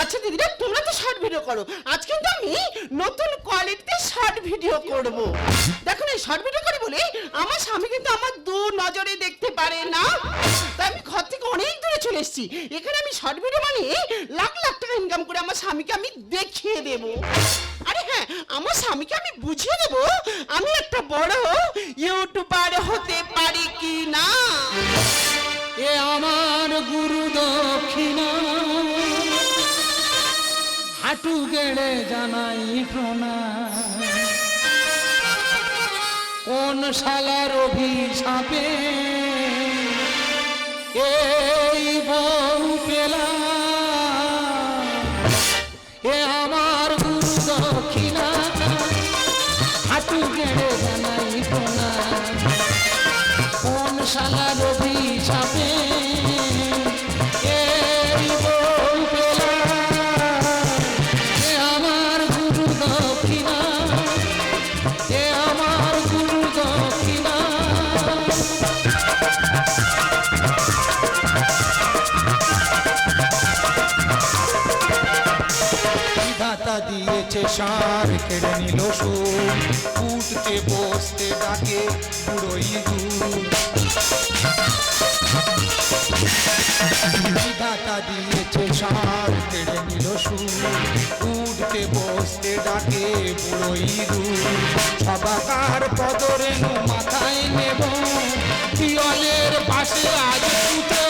আচ্ছা দিদিরা তোমরা তো শর্ট ভিডিও করো। আজ কিন্তু আমি নতুন কোয়ালিটিতে শর্ট ভিডিও করব। দেখো না শর্ট ভিডিও করি বলে আমার স্বামী কিন্তু আমার দু নজরে দেখতে পারে না। তাই আমি ঘর থেকে অনেক দূরে চলে এসেছি। এখানে আমি শর্ট ভিডিও বানিয়ে লাখ লাখ টাকা ইনকাম করে আমার স্বামীকে আমি দেখিয়ে দেব। আমার স্বামীকে আমি বুঝিয়ে দেবো, আমি একটা বড় ইউটিউবার হতে পারি কি না এ আমার গুরু দক্ষিণা। হাঁটু গেড়ে জানাই প্রণাম। কোন শালার অভিশাপে এই দিয়েছে সার, কেড়ে নিল সুর। উঠতে বসতে ডাকে বুড়োই দূর বিধাতা দিয়েছে সার, কেড়ে নিল সুর। উঠতে, বসতে ডাকে বুড়োই দূর সবাকার পদরেণু মাথায় নেব। পিয়লের পাশে আজ পুঁতে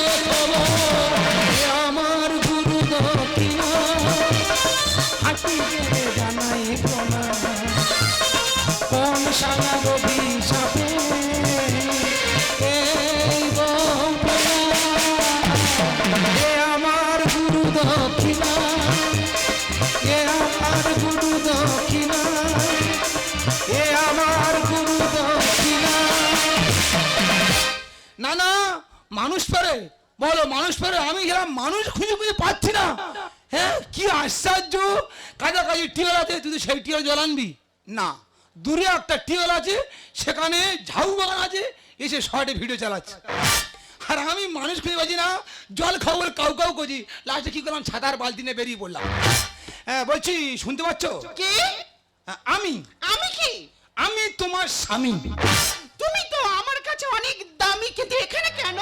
মানুষ পারে বলো মানুষ পারে আমি গেলাম মানুষ খুঁজে খুঁজে পাচ্ছি না। হ্যাঁ কি আশ্চর্য। কাছাকাছি টিউল আছে তুই সেই টিউল জল আনবি। না। দূরে একটা টিউল আছে সেখানে ঝাউ বাগান আছে এসে শর্টে ভিডিও চালাচ্ছে। আর আমি মানুষ খুঁজে পাচ্ছি না জল খাব কাউ কাউ করছি। লাস্টে কি করলাম ছাতার বালতি নিয়ে বেরিয়ে পড়লাম। হ্যাঁ বলছি শুনতে পাচ্ছ? কে? হ্যাঁ, আমি। আমি কি? আমি তোমার স্বামী। তুমি তো আমার কাছে অনেক দামি কিন্তু এখানে কেন?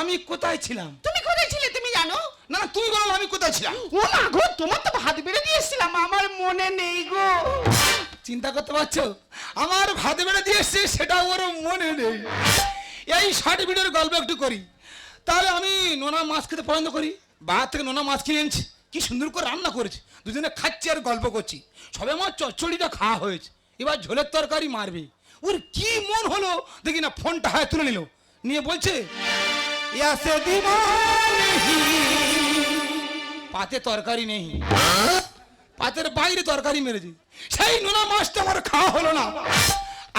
আমি কোথায় ছিলাম? তুমি কোথায় ছিলে তুমি জানো? না না তুমি বলো আমি কোথায় ছিলাম? ও মা গো তোমার তো ভাত বেড়ে দিয়েছিলাম আমার মনে নেই গো। চিন্তা করতে পারছ? আমার ভাত বেড়ে দিয়ে এসছে সেটা ওর মনে নেই। এই ষাট ভিডিওর গল্প একটু করি। তাহলে আমি নোনা মাছ খেতে পছন্দ করি। বাহার থেকে নোনা মাছ কিনে এনেছি। কি সুন্দর করে রান্না করেছি। দুজনে খাচ্ছি আর গল্প করছি। সবে আমার চচ্চড়িটা খাওয়া হয়েছে। এবার ঝোলের তরকারি মারবে। ওর কি মন হলো? দেখি না, ফোনটা হায় তুলে নিল। নিয়ে বলছে পাতে তরকারি নেই পাতের বাইরে তরকারি মেরেছি। সেই নোনা মাছটা আমার খাওয়া হলো না।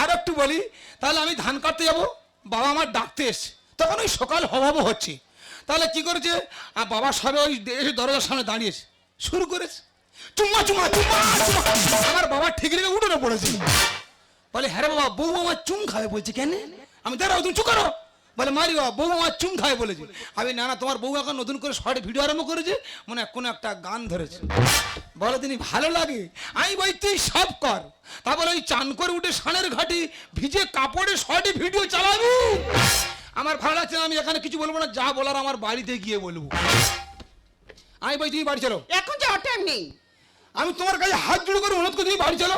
আর একটু বলি, তাহলে আমি ধান কাটতে যাব, বাবা আমার ডাকতে এসছে। তখন ওই সকাল হবাবো হচ্ছে। তাহলে কি করেছে? আর বাবা সবে ওই এসে দরজার সামনে দাঁড়িয়েছে। শুরু করেছে। চুম্মা চুম্মা চুম্মা আমার বাবা ঠিক রেখে উঠোনে পড়েছে। বলে হ্যাঁ রে বাবা বউ আমার চুম খাবে বলছে কেন? আমি দাঁড়াও তুমি চুপ করো। বলে মারি বাবা বউ আমার চুম খায় বলেছে। আমি না না তোমার বউ এখন নতুন করে শর্ট ভিডিও আরম্ভ করেছে মনে হয় কোনো একটা গান ধরেছে। বলে তিনি ভালো লাগে? আমি বই তুই সব কর। তারপরে ওই চান করে উঠে সানের ঘাটি ভিজে কাপড়ে শর্টে ভিডিও চালাবি? আমার ভালো লাগছে আমি এখানে কিছু বলব না যা বলার আমার বাড়িতে গিয়ে বলব। আমি বই তুমি বাড়ি চলো। এখন যাওয়ার টাইম নেই। আমি তোমার কাছে হাত জুড়ে করে অনুরোধ করে তুমি বাড়ি চলো।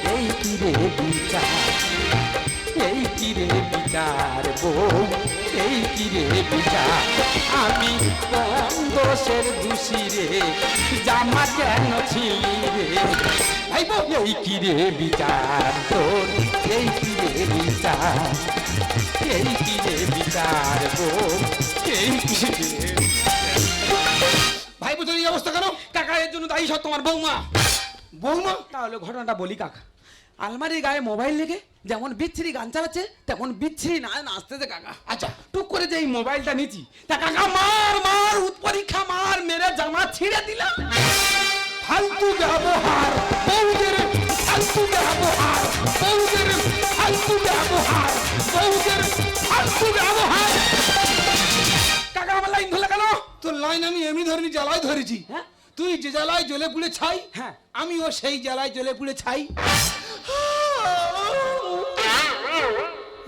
এই কিরে বিচার বউ? এই কিরে বিচার? আমি কম দোষের দোষী রে? জামা কেন ছিলি রে? ভাই এই কিরে বিচার তোর? এই কিরে বিচার? এই কিরে বিচার বউ? এই কিরে ভাই তোর এই অবস্থা কেন? কাকা এর জন্য দায়ী সব তোমার বৌমা বৌমা তাহলে ঘটনাটা বলি কাকা। আলমারির গায়ে মোবাইল লেগে যেমন বিচ্ছিরি গান চালাচ্ছে তেমন বিচ্ছিরি না নাচতেছে কাকা। আচ্ছা টুক করে যে এই মোবাইলটা নিচ্ছি তা কাকা মার মার উৎপরীক্ষা মার মেরে জামা ছিঁড়ে দিলাম। ফালতু ব্যবহার বউদের ফালতু ব্যবহার বউদের ফালতু ব্যবহার বউদের ফালতু ব্যবহার। কাকা আমার লাইন ধরলে কেন? তোর লাইন আমি এমনি ধরিনি জ্বালায় ধরেছি। হ্যাঁ? তুই যে জ্বালায় জ্বলে পুড়ে ছাই হ্যাঁ। আমিও সেই জ্বালায় জ্বলে পুড়ে ছাই।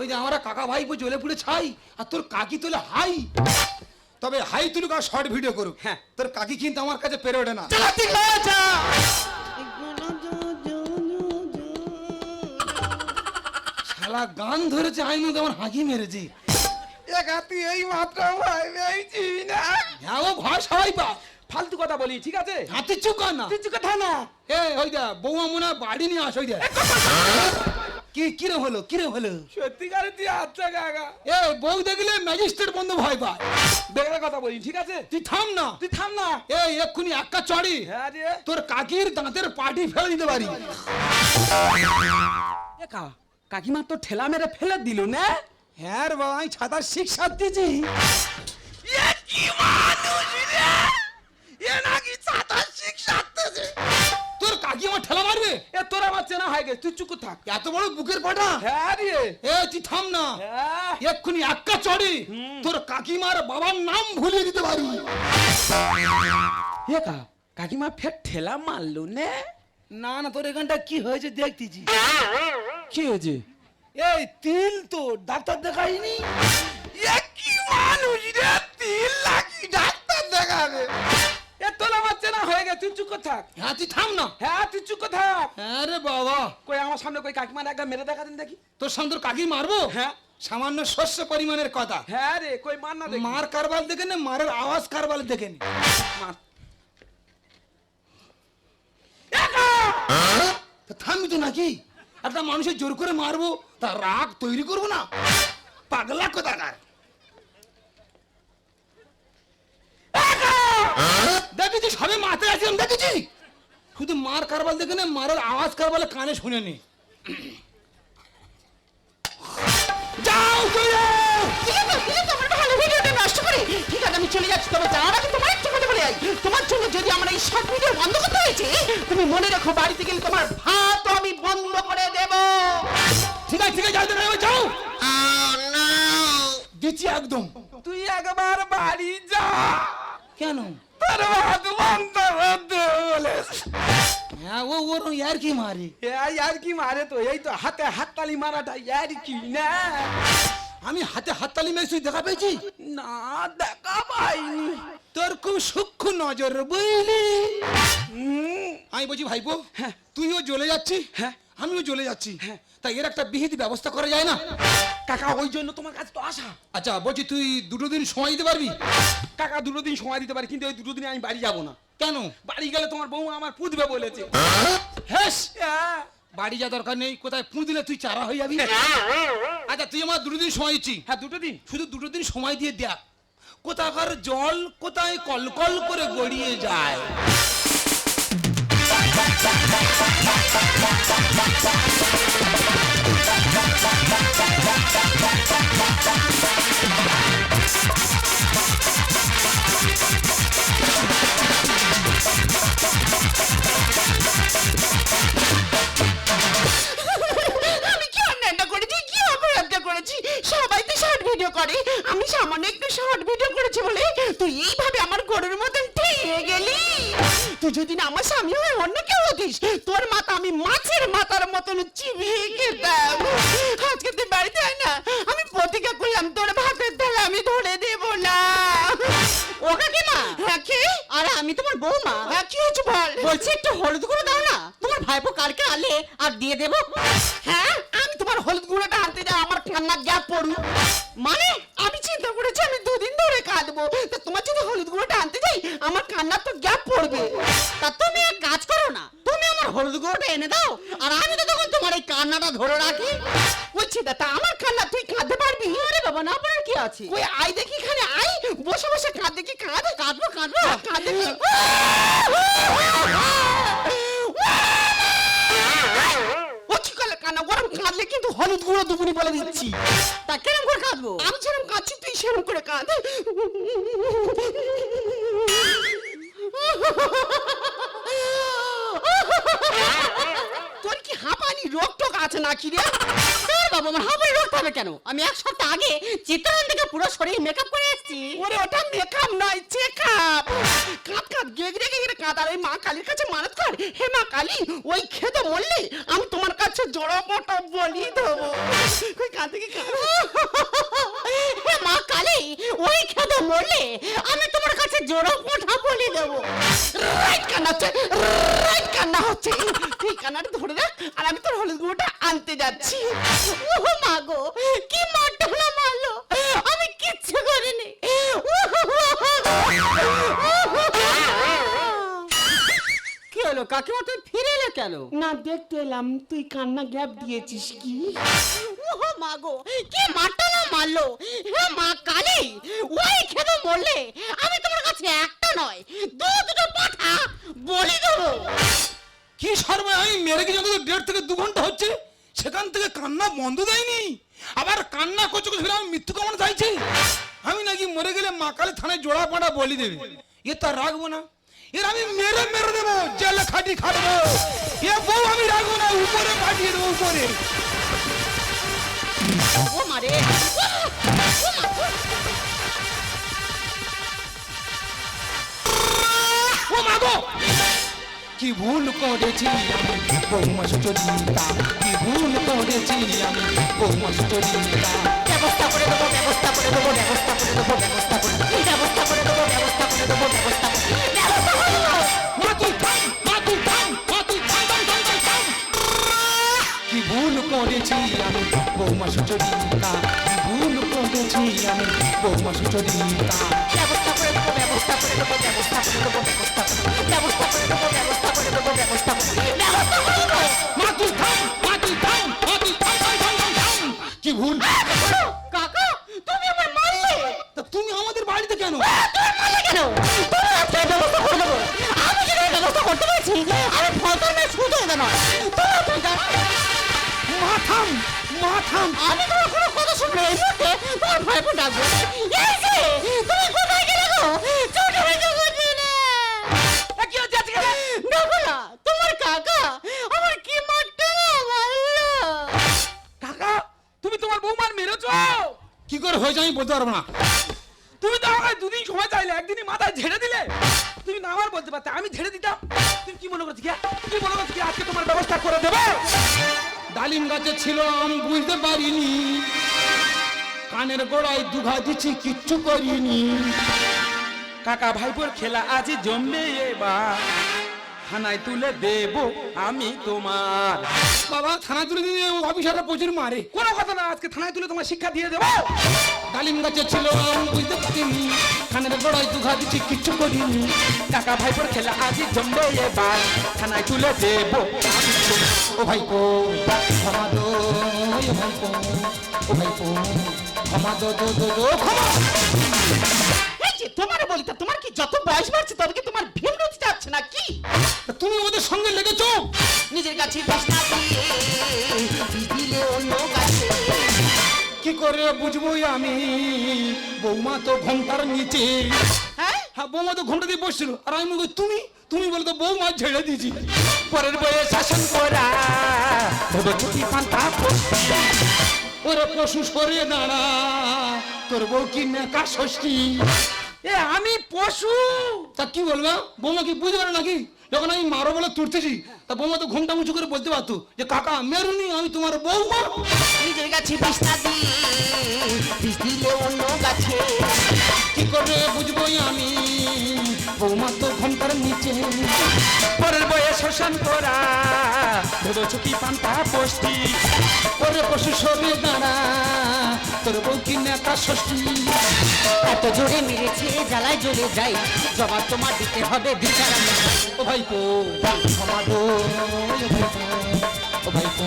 ওই যে আমরা কাকা ভাই জ্বলে পুড়ে ছাই আর তোর কাকি তোলে হাই। তবে হাই তুলুক আর শর্ট ভিডিও করুক। হ্যাঁ। তোর কাকি কিন্তু আমার কাছে পেরে ওঠে না। শালা গান ধরেছে আই মতো আমার হাঁকি মেরেছে। এক তুই এই মাত্র ভাই না হ্যাঁ ও ঘর সবাই পা। ফালতু কথা বলি ঠিক আছে? হাতে চুপ কর না। কিছু কথা না। এ ওই দা বৌমা মনে হয় বাড়ি নিয়ে আস ওই দা কি কিরম হলো কিরম হলো? সত্যিকারে তুই আচ্ছা কাকা এ বউ দেখলে ম্যাজিস্ট্রেট বন্ধু ভয় পায়। দেখে কথা বলি ঠিক আছে? তুই থাম না। তুই থাম না। এ এক্ষুনি একা চড়ি। হ্যাঁ রে। তোর কাকির দাঁতের পাটি ফেলে দিতে পারি। একা কাকিমা তো ঠেলা মেরে ফেলে দিল না? হ্যাঁ রে বাবা আমি ছাতার শিক্ষা দিয়েছি কি মানুষ রে! ঠেলা মারবে? এ তোর আমার চেনা হয়ে গেছে তুই চুপ থাক। এত বড় বুকের পাটা? হ্যাঁ রে। এ তুই থাম না। হ্যাঁ। এক্ষুনি একা চড়ি। তোর কাকিমার বাবার নাম ভুলিয়ে দিতে পারি। একা কাকিমা ফের ঠেলা মারলো নে? না না তোর এখানটা কি হয়েছে দেখতেছি। কি হয়েছে? এই তিল তো ডাক্তার দেখাইনি এ কি মানুষ রে তিল লাগি ডাক্তার দেখাবে? হয়ে গেছে তুই চুপ থাক। হ্যাঁ তুই থাম না। হ্যাঁ তুই চুপ থাক। হ্যাঁ বাবা। কই আমার সামনে কই কাকিমার একটা মেরে দেখা দিন দেখি। তোর সামনে কাকি মারবো? হ্যাঁ। সামান্য শস্য পরিমাণের কথা। হ্যাঁ রে কই মার না মার কারবাল দেখে নে মারের আওয়াজ কারবাল দেখে নে। মার। তা তো নাকি? একটা মানুষের জোর করে মারবো তার রাগ তৈরি করব না? পাগলা কোথাকার? দেখেছি সবে মাথায় আছিলাম দেখেছি? শুধু মার কারবাল দেখে না মারের আওয়াজ কারবালে কানে শুনে নি। যাও ঠিক আছে ঠিক আছে আমার ভালো ভিডিওটা নষ্ট করে। ঠিক আছে আমি চলে যাচ্ছি তবে যাওয়ার আগে তোমার একটা কথা বলে যাই। তোমার জন্য যদি আমার এই শর্ট ভিডিও বন্ধ করতে হয়েছে তুমি মনে রাখো বাড়িতে গেলে তোমার ভাত আমি বন্ধ করে দেব। ঠিক আছে ঠিক আছে যাও একদম। তুই একবার বাড়ি যা। কেন? করতে বলেছে হ্যাঁ ও ওর ইয়ার কি মারে এই আর কি মারে তো এই তো হাতে হাততালি মারাটা আর কি না আমি হাতে হাততালি মেরে তুই দেখা পেয়েছি না দেখা পাইনি তোর খুব সূক্ষ্ম নজর বুঝলি আমি বলছি ভাইপো হ্যাঁ। তুইও জ্বলে যাচ্ছি হ্যাঁ। আমিও চলে যাচ্ছি। হ্যাঁ। তাই এর একটা বিহিত ব্যবস্থা করা যায় না? কাকা ওই জন্য তোমার কাছে তো আসা। আচ্ছা বলছি তুই দুটো দিন সময় দিতে পারবি? কাকা দুটো দিন সময় দিতে পারি কিন্তু ওই দুটো দিনে আমি বাড়ি যাব না। কেন? বাড়ি গেলে তোমার বউ আমার পুঁতবে বলেছে। হ্যাঁ। বাড়ি যা দরকার নেই কোথায় পুঁ দিলে তুই চারা হয়ে যাবি? আচ্ছা তুই আমার দুটো দিন সময় দিচ্ছি। হ্যাঁ দুটো দিন। শুধু দুটো দিন সময় দিয়ে দেখ কোথাকার জল কোথায় কলকল করে গড়িয়ে যায়। করে। আমি সামান্য একটু শর্ট ভিডিও করেছি বলে তুই এইভাবে আমার গরুর মতন যদি না আমার স্বামী হয়ে অন্য কেউ হতিস। তোর মাথা আমি মাছের মাথার মতন চিবিয়ে খেতাম আজকে তুই বাড়িতে আয় না আমি প্রতিজ্ঞা করলাম তোর ভাতের থালা আমি ধরে দেব না। ও কাকিমা? হ্যাঁ কে? আরে আমি তোমার বৌমা। হ্যাঁ কি হয়েছে বল? বলছি একটু হলুদ গুঁড়ো দাও না। তোমার ভাইপো কালকে আলে আর দিয়ে দেবো। হ্যাঁ আমি তোমার হলুদ গুঁড়োটা আনতে যাই আমার কান্নার গ্যাপ পড়ু মানে আমি চিন্তা করেছি আমি দুদিন ধরে কাঁদবো। তা তোমার যদি হলুদ গুঁড়োটা আনতে যাই আমার কান্নার তো গ্যাপ পড়বে। গুঁড়োটা এনে দাও। আর আমি তো তখন তোমার এই কান্নাটা ধরে রাখি। বলছি দা তা আমার কান্না তুই কাঁদতে পারবি? আরে বাবা না পারার কি আছে? ওই আই দেখি এখানে আই বসে বসে কাঁদ দেখি কাঁদ কাঁদবো কাঁদবো। কাঁদ ও কি করলে কান্না? গরম কাঁদলে কিন্তু হলুদ গুঁড়ো দুপুনি বলে দিচ্ছি। তা কেরম করে কাঁদবো? আমি যেরকম কাঁদছি তুই সেরকম করে কাঁদ। তোর কি হাঁপানি রোগ টোক আছে নাকি রে? আরে বাবা আমার হাঁপানি রোগ হবে কেন? আমি এক সপ্তাহ আগে চিত্রায়ন থেকে পুরো শরীর মেকআপ করে এসেছি। ওরে ওটা মেকআপ নয় চেকআপ কাঁদ কাঁদ গেগড়ে গেগড়ে কাঁদ। আর ওই মা কালীর কাছে মানত কর। হে মা কালী ওই খেতে মরলে আমি তোমার কাছে জড়ো মোটো বলি দেবো। কই কাঁদ কাঁদ? হে মা কালী ওই খেতে মরলে আমি তোমার কাছে জোড়া পোঠা বলি দেবো। রাইট কান্না কান্না হচ্ছে। তুই কান্নাটা ধরে রাখ আর আমি তোর হলুদ গুঁড়োটা আনতে যাচ্ছি। ও মা গো কি মারটা মারলো? আমি কিচ্ছু করিনি। কি হলো কাকিমা তুমি ফিরে এলে কেন? না দেখতে এলাম তুই কান্না গ্যাপ দিয়েছিস কি? ও মা গো কি মারটা না মারলো? হে মা কালী, ওই খেতে মরলে আমি তোমার কাছে একটা নয়, দু দুটো পাঠা বলি দেবো। কি সর্বে আমি মেরে গিয়ে যত দেড় থেকে দু ঘণ্টা হচ্ছে। সেখান থেকে কান্না বন্ধ দেয়নি? আবার কান্না করছে করছে আমি মৃত্যু কামনা চাইছি? আমি নাকি মরে গেলে মা কালী থানায় জোড়া পাড়া বলি দেবে। এ তার রাখব না। এর আমি মেরে মেরে দেবো, জেলে খাটি খাটবো। এ বউ আমি রাখব না, উপরে পাঠিয়ে দেবো, উপরে। ও মারে ও মা গো কি ভুল করেছি আমি বৌমা সুচরিতা কি ভুল করেছি আমি বৌমা সুচরিতা ব্যবস্থা করে দেবো ব্যবস্থা করে দেবো ব্যবস্থা করে দেবো ব্যবস্থা করে ব্যবস্থা করে দেবো ব্যবস্থা করে দেবো ব্যবস্থা করে কি ভুল করেছি আমি? বৌমা সুচরিতা ভুল করেছি আমি বৌমা সুচরিতা। মা থাম আমি তোমার কোনো কথা শুনলে এই মুহূর্তে তোমার ভাইপো ডাকবো। এই যে তুমি কোথায় গেলে গো? ছোট হইতে করছে না। কি হচ্ছে আজকে? দেখো না তোমার কাকা আমার কি মারটা না মারলো কাকা তুমি তোমার বৌমার মেরেছো। কি করে হয়েছে আমি বলতে পারব না। তুমি তো আমাকে দুদিন সময় চাইলে একদিনই মাথায় ঝেড়ে দিলে। তুমি না আমার বলতে পারতে আমি ঝেড়ে দিতাম। তুমি কি মনে করছ কি মনে করছ কি? আজকে তোমার ব্যবস্থা করে দেবো? ডালিম গাছে ছিল আমি বুঝতে পারিনি। কানের গোড়ায় দুঘা দিচ্ছি কিচ্ছু করিনি। কাকা ভাইপোর খেলা আজ জমবে এবার। থানায় তুলে দেব আমি তোমার। বাবা থানায় তুলে দিয়ে অফিসাররা প্রচুর মারে। কোনো কথা না আজকে থানায় তুলে তোমার শিক্ষা দিয়ে দেবো। ডালিম গাছে ছিল আমি বুঝতে পারিনি। গোড়ায় দুঘা দিচ্ছি কিচ্ছু করিনি। কাকা ভাইপোর খেলা আজ জমবে এবার। থানায় তুলে দেব। ও ভাইপো ক্ষমা দো ভাইপো ও ভাইপো ক্ষমা দো দো দো দো তোমার বলি তোমার কি যত বয়স বাড়ছে তবে কি তোমার ভীম রুচি যাচ্ছে না কি তুমি ওদের সঙ্গে লেগেছো? নিজের কাছে বাসনা দিলে অন্য কাছে। কি করে বুঝব আমি? বৌমা তো ঘণ্টার নিচে। হ্যাঁ? হ্যাঁ বৌমা তো ঘণ্টা দিয়ে বসছিল। আর আমি বলব তুমি? তুমি বলে তো বৌমা ঝেড়ে দিয়েছি। পরের বয়ে শাসন করা ওরে পশু সরে দাঁড়া তোর বউ কি নেকা ষষ্ঠী? এ আমি পশু? তা কি বলবে? বৌমা কি পারে নাকি? যখন আমি মারো বলে তুরতেছি তা বৌমা তো ঘুমটা মুছু করে বলতে পারতো যে কাকা মেরুনি আমি তোমার বৌমা নিজের দিলে অন্য গাছে। কি করে বুঝব আমি। বৌমা তো ঘুমটার নিচে পরের বয়ে শোষণ করা। ভেবেছো কি পান্তা পোষ্টি। ওরে পশু সবে দাঁড়া তোর বউ নেতা ষষ্ঠী? এত জোরে মেরেছে জ্বালায় জ্বলে যাই। জবাব তোমার দিতে হবে বিচার। ও ভাইপো ক্ষমা দো ও ও ভাইপো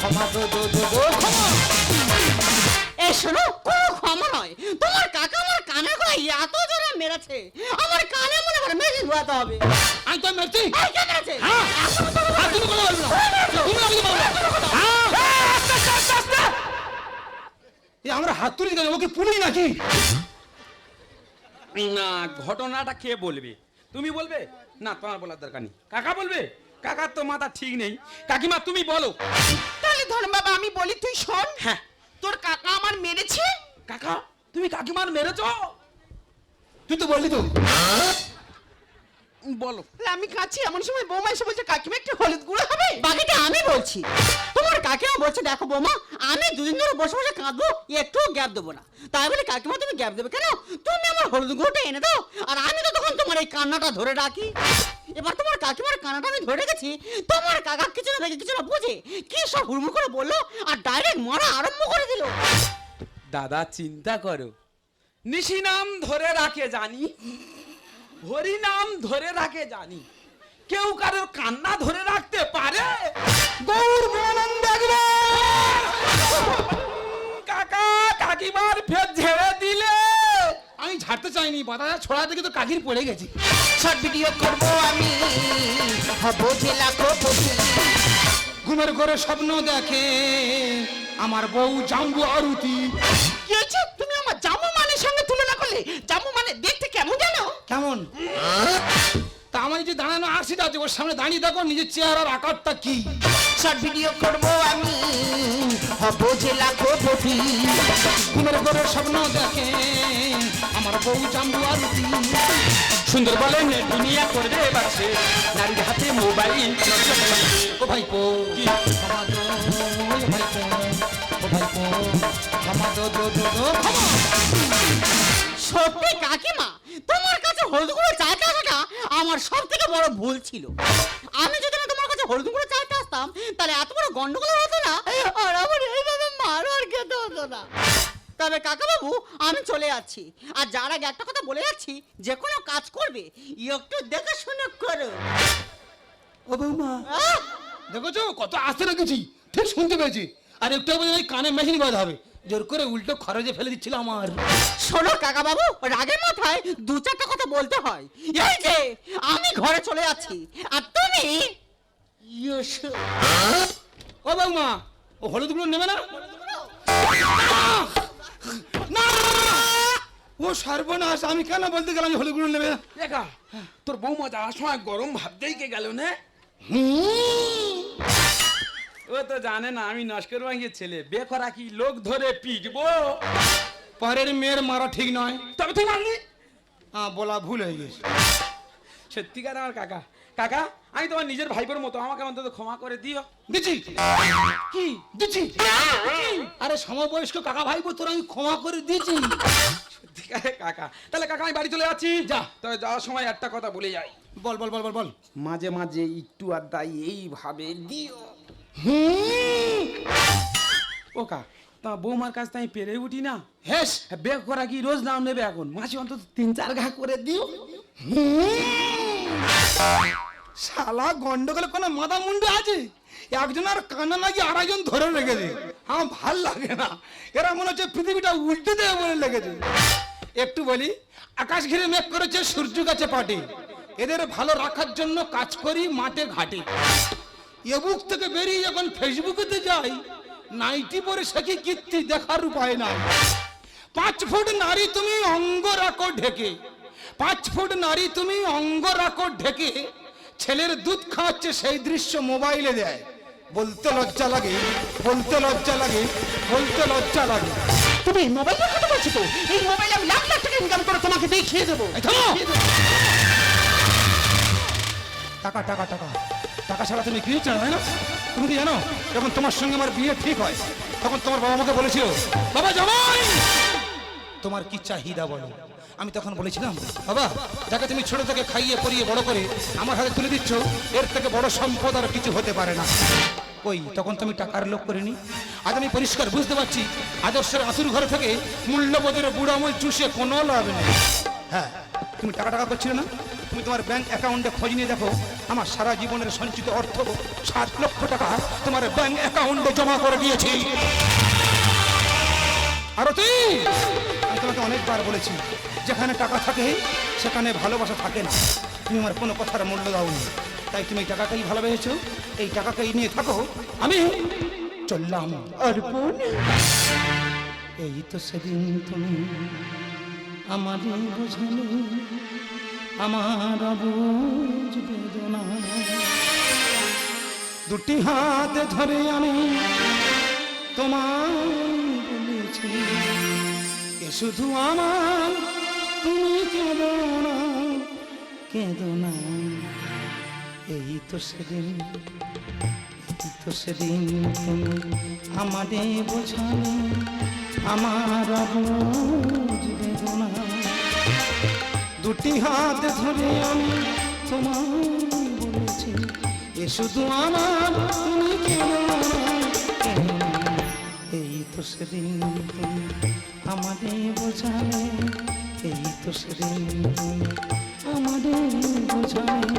ক্ষমা দো দো দো ক্ষমা। এ শোনো কোনো ক্ষমা নয়। তোমার কাকা আমার কানের এত জোরে মেরেছে। আমার কানে মনে করে মেশিন ধোয়াতে হবে। আমি তো মেরছি। এই কে মেরেছে? হ্যাঁ। তুমি কথা বলবে না। তুমি আমাকে বলবে হ্যাঁ? এ আমরা হাত তুলি ওকে পুলি নাকি? না ঘটনাটা কে বলবে? তুমি বলবে? না তোমার বলার দরকার নেই। কাকা বলবে? কাকার তো মাথা ঠিক নেই। কাকিমা তুমি বলো। তাহলে ধর্ম বাবা আমি বলি তুই শোন। হ্যাঁ। তোর কাকা আমার মেরেছে? কাকা? তুমি কাকিমার মেরেছ? তুই তো বললি তো। বলো। আমি কাছি এমন সময় বৌমা এসে বলছে কাকিমা একটু হলুদ গুঁড়ো হবে? বাকিটা আমি বলছি। তোমার কাকিমা বলছে দেখো বৌমা আমি দুদিন ধরে বসে বসে কাঁদবো একটু গ্যাপ দেবো না। তাই বলে কাকিমা তুমি গ্যাপ দেবে কেন? তুমি আমার হলুদ গুঁড়োটা এনে দাও আর আমি তো তখন তোমার এই কান্নাটা ধরে রাখি। এবার তোমার কাকিমার কান্নাটা আমি ধরে রেখেছি তোমার কাকা কিছু না দেখে কিছু না বুঝে কি সব হুড়মুড় করে বলল আর ডাইরেক্ট মারা আরম্ভ করে দিল। দাদা চিন্তা করো। নিশি নাম ধরে রাখে জানি। হরি নাম ধরে রাখে জানি। কেউ কারোর কান্না ধরে রাখতে পারে? গৌর প্রেমানন্দ কাকা কাকিমার ফের ঝেড়ে দিলে। আমি ঝাড়তে চাইনি বাতাসা ছড়া থেকে তো কাকির পড়ে গেছি। শর্ট ভিডিও করব আমি হব লাখো ঘুমের ঘরে স্বপ্ন দেখে আমার বউ জাম্বু আরুতি। কি হয়েছে তুমি আমার জামু মানের সঙ্গে তুলনা করলে? জামু মানে দেখতে কেমন জানো কেমন? তা আমার যে দাঁড়ানো আরসিটা আছে ওর সামনে দাঁড়িয়ে দেখো নিজের চেহারার আকারটা কি? শর্ট ভিডিও করব আমি হব যে লাখো পতি ঘুমের ঘরে স্বপ্ন দেখে আমার বউ জাম্বু আরুতি সুন্দর বলেন দুনিয়া করবে বাসে নারীর হাতে মোবাইল। ও ভাইপো কি? ভাইপো সত্যি কাকিমা তোমার কাছে হলুদ গুঁড়ো চাইতে আসাটা আমার সব থেকে বড় ভুল ছিল। আমি যদি না তোমার কাছে হলুদ গুঁড়ো চাইতে আসতাম তাহলে এত বড় গন্ডগোল হতো না আর আমার এইভাবে মারও আর খেতে হতো না। তবে কাকাবাবু আমি চলে যাচ্ছি। আর যার আগে একটা কথা বলে যাচ্ছি যে কোনো কাজ করবে একটু দেখে শুনে করো। ও বৌমা! দেখেছ? কত আস্তে রেখেছি ঠিক শুনতে পেয়েছি। আর একটু ওই কানে মেশিন বাঁধা হবে। জোর করে উল্টো খরচে ফেলে দিচ্ছিল আমার। শোনো কাকা বাবু রাগের মাথায় দু চারটা কথা বলতে হয়। এই যে আমি ঘরে চলে যাচ্ছি। আর তুমি। ও বৌমা ও হলুদগুলো নেবে না? না! ও সর্বনাশ আমি কেন বলতে গেলাম যে হলুদগুলো নেবে? না? দেখা তোর বৌমা যাওয়ার সময় গরম ভাবতেই কে গেল না। হুম। ও তো জানে না আমি নস্কর ভাঙিয়ে ছেলে। বেখরা কি লোক ধরে পিটবো? পরের মেয়ের মারা ঠিক নয়। তবে তুই মানলি হ্যাঁ বলা ভুল হয়ে গেছে। সত্যিকার আমার কাকা। কাকা আমি তোমার নিজের ভাইপোর মতো আমাকে অন্তত ক্ষমা করে দিও। দিচ্ছি। কি? দিচ্ছি? আরে সমবয়স্ক কাকা ভাইপো তোর আমি ক্ষমা করে দিয়েছি সত্যিকারে কাকা। তাহলে কাকা আমি বাড়ি চলে যাচ্ছি। যা। তবে যাওয়ার সময় একটা কথা বলে যাই। বল বল বল বল বল। মাঝে মাঝে একটু আড্ডাই এইভাবে দিও। ও কা তোমার বৌমার কাছ আমি পেরে উঠি না? হেস। বেগ করা কি রোজ নাম নেবে এখন? মাসে অন্তত তিন চার ঘা করে দিও। শালা গন্ডগোলে কোনো মাথা মুন্ডু আছে? একজন আর কানা লাগিয়ে আড়াইজন ধরে রেখেছে। আমার ভালো লাগে না। এরা মনে হচ্ছে পৃথিবীটা উল্টে দেবে বলে লেগেছে। একটু বলি আকাশ ঘিরে মেঘ করেছে সূর্য গাছে পাটে। এদের ভালো রাখার জন্য কাজ করি মাঠে ঘাটে। এবুক থেকে বেরিয়ে যখন ফেসবুকেতে যাই নাইটি পরে সে কীর্তি দেখার উপায় নাই। পাঁচ ফুট নারী তুমি অঙ্গ রাখো ঢেকে পাঁচ ফুট নারী তুমি অঙ্গ রাখো ঢেকে ছেলের দুধ খাওয়াচ্ছে সেই দৃশ্য মোবাইলে দেয়। বলতে লজ্জা লাগে বলতে লজ্জা লাগে বলতে লজ্জা লাগে। তুমি মোবাইলের কথা বলছো তো? এই মোবাইলে আমি লাখ লাখ টাকা ইনকাম করে তোমাকে দেখিয়ে দেবো। টাকা টাকা টাকা। টাকা ছাড়া তুমি কি চাও তাই না? তুমি কি জানো? যখন তোমার সঙ্গে আমার বিয়ে ঠিক হয়, তখন তোমার বাবা আমাকে বলেছিল, বাবা জামাই তোমার কি চাহিদা বলো? আমি তখন বলেছিলাম, বাবা, যাকে তুমি ছোট থেকে খাইয়ে, পরিয়ে, বড় করে আমার হাতে তুলে দিচ্ছ, এর থেকে বড় সম্পদ আর কিছু হতে পারে না। ওই তখন তুমি টাকার লোক করিনি। আজ আমি পরিষ্কার বুঝতে পারছি, আদর্শের আসুর ঘর থেকে মূল্যবোধের বুড়ামূল চুষে কোনো লাভ নেই। হ্যাঁ তুমি টাকা টাকা করছিলে না? তুমি তোমার ব্যাংক অ্যাকাউন্টে খোঁজ নিয়ে দেখো, আমার সারা জীবনের সঞ্চিত অর্থ সাত লক্ষ টাকা তোমার ব্যাংক অ্যাকাউন্টে জমা করে দিয়েছি। আরতি, আমি তোমাকে অনেকবার বলেছি, যেখানে টাকা থাকে, সেখানে ভালোবাসা থাকে না। তুমি আমার কোনো কথার মূল্য দাওনি। তাই তুমি এই টাকাকেই ভালোবেসেছো, এই টাকাকেই নিয়ে থাকো, আমি চললাম অর্পণ। এই তো সেদিন তুমি আমাদের বোঝালে। আমার বুঝ বেদনা। দুটি হাতে ধরে আমি তোমার বলেছি, এ শুধু আমার, তুমি কেঁদো না কেঁদো না। এই তো সেদিন, এই তো সেদিন তুমি আমাদের বোঝালে, আমার বুঝ দুটি হাত ধরে আমি তোমার বলেছি, এ শুধু আমার, তুমি কেন এই তো সেদিন তুমি আমাদের বোঝালে, এই তো সেদিন তুমি আমাদের বোঝালে।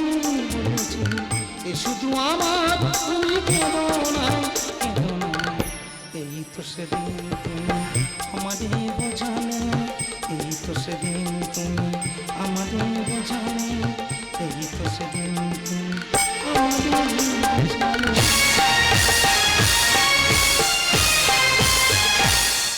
শুধু আমার তুমি কেন না এই তো সেদিন